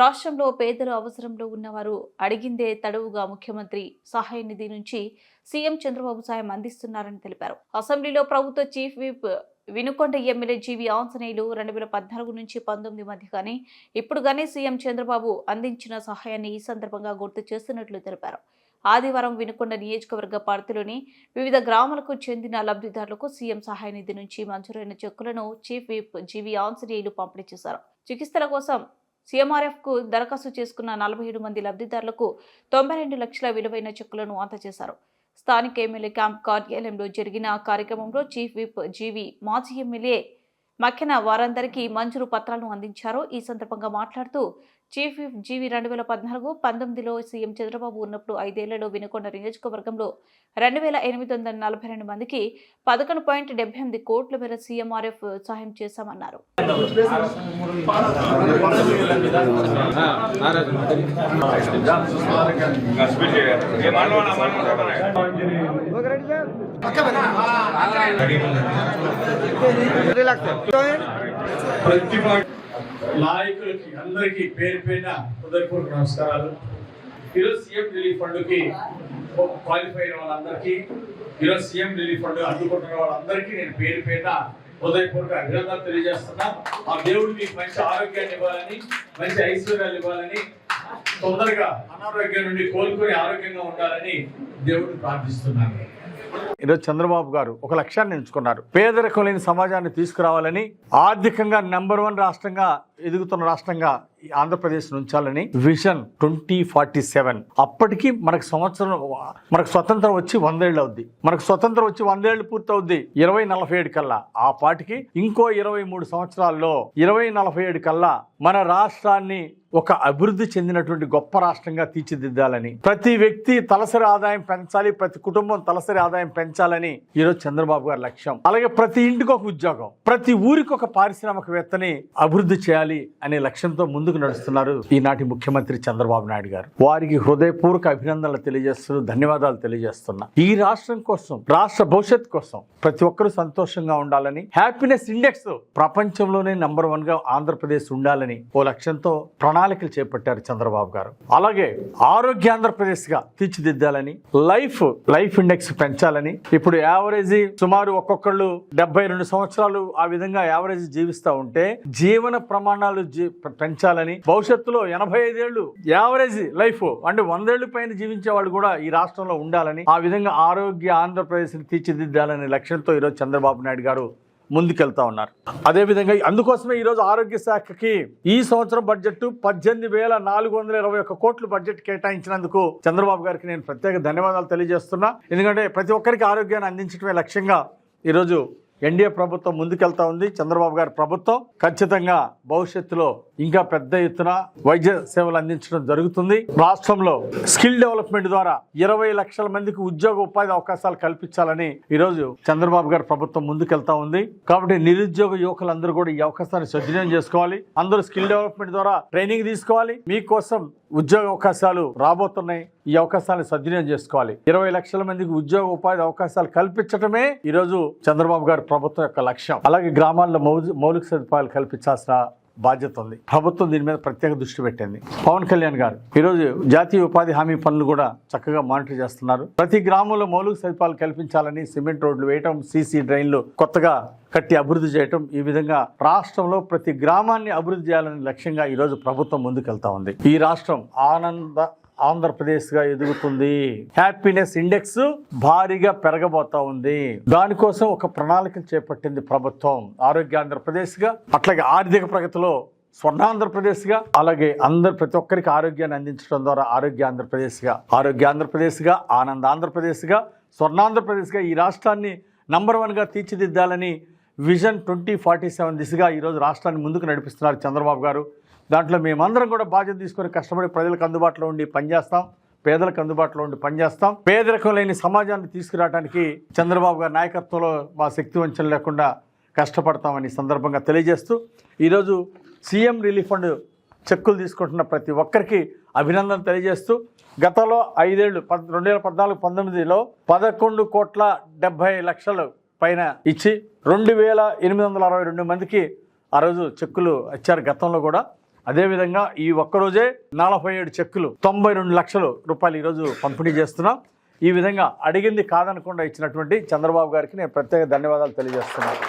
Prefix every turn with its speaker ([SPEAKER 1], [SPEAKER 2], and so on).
[SPEAKER 1] రాష్ట్రంలో పేదలు అవసరంలో ఉన్నవారు అడిగిందే తడువుగా ముఖ్యమంత్రి సహాయ నిధి నుంచి సీఎం చంద్రబాబు సాయం అందిస్తున్నారని తెలిపారు. అసెంబ్లీలో ప్రభుత్వ chief whip Vinukonda MLA GV Anjaneyulu రెండు వేల పద్నాలుగు నుంచి పంతొమ్మిది మధ్య కానీ ఇప్పుడు కానీ సీఎం చంద్రబాబు అందించిన సహాయాన్ని ఈ సందర్భంగా గుర్తు చేస్తున్నట్లు తెలిపారు. ఆదివారం వినుకొండ నియోజకవర్గ పార్టీలోని వివిధ గ్రామాలకు చెందిన లబ్ధిదారులకు సీఎం సహాయ నిధి నుంచి మంజూరైన చెక్కులను చీఫ్ విప్ జీవి ఆంజనేయులు పంపిణీ చేశారు. చికిత్సల కోసం సీఎంఆర్ఎఫ్కు దరఖాస్తు చేసుకున్న నలభై ఏడు మంది లబ్ధిదారులకు తొంభై రెండు లక్షల విలువైన చెక్కులను అందజేశారు. స్థానిక ఎమ్మెల్యే క్యాంప్ కార్యాలయంలో జరిగిన కార్యక్రమంలో చీఫ్ విప్ జీవి మాజీ ఎమ్మెల్యే మక్కెన వారందరికీ మంజూరు పత్రాలను అందించారు. ఈ సందర్భంగా మాట్లాడుతూ చీఫ్ విప్ జీవి రెండు వేల పద్నాలుగు పంతొమ్మిదిలో సీఎం చంద్రబాబు ఉన్నప్పుడు ఐదేళ్ళలో వినుకొండ నియోజకవర్గంలో రెండు వేల ఎనిమిది వందల నలభై రెండు మందికి పదకొండు పాయింట్ డెబ్బై ఎనిమిది కోట్ల మేర సీఎంఆర్ఎఫ్ సహాయం చేశామన్నారు.
[SPEAKER 2] ప్రతిభ నాయకులకి అందరికీ పేరు పేరున హృదయపూర్వక నమస్కారాలు. ఈరోజు సీఎం రిలీఫ్ ఫండ్కి క్వాలిఫై అయిన వాళ్ళందరికీ ఈరోజు సీఎం రిలీఫ్ ఫండ్ అందుకుంటున్న వాళ్ళందరికీ నేను పేరు పేరున హృదయపూర్వక అభినందనలు తెలియజేస్తున్నా. ఆ దేవుడు మీకు మంచి ఆరోగ్యాన్ని ఇవ్వాలని మంచి ఐశ్వర్యాలు ఇవ్వాలని తొందరగా అనారోగ్యం నుండి కోలుకొని ఆరోగ్యంగా ఉండాలని దేవుడిని ప్రార్థిస్తున్నాను.
[SPEAKER 3] ఈరోజు చంద్రబాబు గారు ఒక లక్ష్యాన్ని ఎంచుకున్నారు. పేదరికం లేని సమాజాన్ని తీసుకురావాలని ఆర్థికంగా నెంబర్ వన్ రాష్ట్రంగా ఎదుగుతున్న రాష్ట్రంగా ఆంధ్రప్రదేశ్ ఉంచాలని విజన్ ట్వంటీ ఫార్టీ సెవెన్. అప్పటికి మనకు సంవత్సరం మనకు స్వతంత్రం వచ్చి వందేళ్ళు అవుద్ది. మనకు స్వతంత్రం వచ్చి వందేళ్ళు పూర్తవుద్ది. ఇరవై నలభై ఏడు కల్లా. ఆ పాటికి ఇంకో ఇరవై మూడు సంవత్సరాల్లో ఇరవై నలభై ఏడు కల్లా మన రాష్ట్రాన్ని ఒక అభివృద్ధి చెందినటువంటి గొప్ప రాష్ట్రంగా తీర్చిదిద్దాలని ప్రతి వ్యక్తి తలసరి ఆదాయం పెంచాలి ప్రతి కుటుంబం తలసరి ఆదాయం పెంచాలని ఈరోజు చంద్రబాబు గారి లక్ష్యం. అలాగే ప్రతి ఇంటికి ఒక ఉద్యోగం ప్రతి ఊరికి ఒక పారిశ్రామికవేత్తని అభివృద్ధి చేయాలి అనే లక్ష్యంతో ముందు ముందుకు నడుస్తున్నారు. ఈనాటి ముఖ్యమంత్రి చంద్రబాబు నాయుడు గారు వారికి హృదయపూర్వక అభినందనలు తెలియజేస్తూ ధన్యవాదాలు తెలియజేస్తున్నా. ఈ రాష్ట్రం కోసం రాష్ట్ర భవిష్యత్ కోసం ప్రతి ఒక్కరూ సంతోషంగా ఉండాలని హ్యాపీనెస్ ఇండెక్స్ ప్రపంచంలోనే నంబర్ వన్గా ఆంధ్రప్రదేశ్ ఉండాలని ఓ లక్ష్యంతో ప్రణాళికలు చేపట్టారు చంద్రబాబు గారు. అలాగే ఆరోగ్య ఆంధ్రప్రదేశ్గా తీర్చిదిద్దాలని లైఫ్ లైఫ్ ఇండెక్స్ పెంచాలని ఇప్పుడు యావరేజ్ సుమారు ఒక్కొక్కళ్ళు డెబ్బై రెండు సంవత్సరాలు ఆ విధంగా యావరేజ్ జీవిస్తా ఉంటే జీవన ప్రమాణాలు పెంచాలని పెంచాలని భవిష్యత్తులో ఎనభై ఐదేళ్ళు యావరేజ్ లైఫ్ అంటే వందేళ్ళ పైన జీవించే వాళ్ళు కూడా ఈ రాష్ట్రంలో ఉండాలని ఆ విధంగా ఆరోగ్య ఆంధ్రప్రదేశ్ని తీర్చిదిద్దాలనే లక్ష్యంతో ఈరోజు చంద్రబాబు నాయుడు గారు ముందుకెళ్తా ఉన్నారు. అదేవిధంగా అందుకోసమే ఈరోజు ఆరోగ్య శాఖకి ఈ సంవత్సరం బడ్జెట్ పద్దెనిమిది వేల నాలుగు వందల ఇరవై ఒక్క కోట్లు బడ్జెట్ కేటాయించినందుకు చంద్రబాబు గారికి నేను ప్రత్యేక ధన్యవాదాలు తెలియజేస్తున్నా. ఎందుకంటే ప్రతి ఒక్కరికి ఆరోగ్యాన్ని అందించడమే లక్ష్యంగా ఈరోజు ఎన్డీఏ ప్రభుత్వం ముందుకెళ్తా ఉంది. చంద్రబాబు గారి ప్రభుత్వం ఖచ్చితంగా భవిష్యత్తులో ఇంకా పెద్ద ఎత్తున వైద్య సేవలు అందించడం జరుగుతుంది. రాష్ట్రంలో స్కిల్ డెవలప్మెంట్ ద్వారా ఇరవై లక్షల మందికి ఉద్యోగ ఉపాధి అవకాశాలు కల్పించాలని ఈరోజు చంద్రబాబు గారి ప్రభుత్వం ముందుకెళ్తా ఉంది. కాబట్టి నిరుద్యోగ యువకులందరూ కూడా ఈ అవకాశాన్ని సద్వినియోగం చేసుకోవాలి. అందరూ స్కిల్ డెవలప్మెంట్ ద్వారా ట్రైనింగ్ తీసుకోవాలి. మీకోసం ఉద్యోగ అవకాశాలు రాబోతున్నాయి. ఈ అవకాశాలను సద్వినియోగం చేసుకోవాలి. ఇరవై లక్షల మందికి ఉద్యోగ ఉపాధి అవకాశాలు కల్పించడమే ఈరోజు చంద్రబాబు గారి ప్రభుత్వం యొక్క లక్ష్యం. అలాగే గ్రామాల్లో మౌలిక సదుపాయాలు కల్పించాల్సిన బాధ్యత ఉంది. ప్రభుత్వం దీని మీద ప్రత్యేక దృష్టి పెట్టింది. పవన్ కళ్యాణ్ గారు ఈరోజు జాతీయ ఉపాధి హామీ పనులు కూడా చక్కగా మానిటర్ చేస్తున్నారు. ప్రతి గ్రామంలో మౌలిక సదుపాయాలు కల్పించాలని సిమెంట్ రోడ్లు వేయటం సీసీ డ్రైన్లు కొత్తగా కట్టి అభివృద్ధి చేయటం ఈ విధంగా రాష్ట్రంలో ప్రతి గ్రామాన్ని అభివృద్ధి చేయాలనే లక్ష్యంగా ఈరోజు ప్రభుత్వం ముందుకెళ్తా ఉంది. ఈ రాష్ట్రం ఆనంద ఆంధ్రప్రదేశ్గా ఎదుగుతుంది. హ్యాపీనెస్ ఇండెక్స్ భారీగా పెరగబోతా ఉంది. దానికోసం ఒక ప్రణాళిక చేపట్టింది ప్రభుత్వం. ఆరోగ్య ఆంధ్రప్రదేశ్గా అట్లాగే ఆర్థిక ప్రగతిలో స్వర్ణ ఆంధ్రప్రదేశ్గా అలాగే అందరు ప్రతి ఒక్కరికి ఆరోగ్యాన్ని అందించడం ద్వారా ఆరోగ్య ఆంధ్రప్రదేశ్గా ఆరోగ్య ఆంధ్రప్రదేశ్గా ఆనంద ఆంధ్రప్రదేశ్గా స్వర్ణ ఆంధ్రప్రదేశ్గా ఈ రాష్ట్రాన్ని నంబర్ వన్గా తీర్చిదిద్దాలని విజన్ ట్వంటీ ఫార్టీ సెవెన్ దిశగా ఈరోజు రాష్ట్రాన్ని ముందుకు నడిపిస్తున్నారు చంద్రబాబు గారు. దాంట్లో మేమందరం కూడా బాధ్యత తీసుకొని కష్టపడి ప్రజలకు అందుబాటులో ఉండి పనిచేస్తాం పేదలకు అందుబాటులో ఉండి పనిచేస్తాం. పేదరికం లేని సమాజాన్ని తీసుకురావడానికి చంద్రబాబు గారి నాయకత్వంలో మా శక్తి వంచన లేకుండా కష్టపడతామని సందర్భంగా తెలియజేస్తూ ఈరోజు సీఎం రిలీఫ్ ఫండ్ చెక్కులు తీసుకుంటున్న ప్రతి ఒక్కరికి అభినందన తెలియజేస్తూ గతంలో ఐదేళ్ళు పద్ రెండు వేల పద్నాలుగు పంతొమ్మిదిలో పదకొండు కోట్ల డెబ్బై లక్షలు పైన ఇచ్చి రెండు వేల ఎనిమిది వందల అరవై రెండు మందికి ఆ రోజు చెక్కులు ఇచ్చారు గతంలో కూడా. అదేవిధంగా ఈ ఒక్కరోజే నలభై ఏడు చెక్కులు తొంభై రెండు లక్షలు రూపాయలు ఈరోజు పంపిణీ చేస్తున్నాం. ఈ విధంగా అడిగింది కాదనకుండా ఇచ్చినటువంటి చంద్రబాబు గారికి నేను ప్రత్యేక ధన్యవాదాలు తెలియజేస్తున్నాను.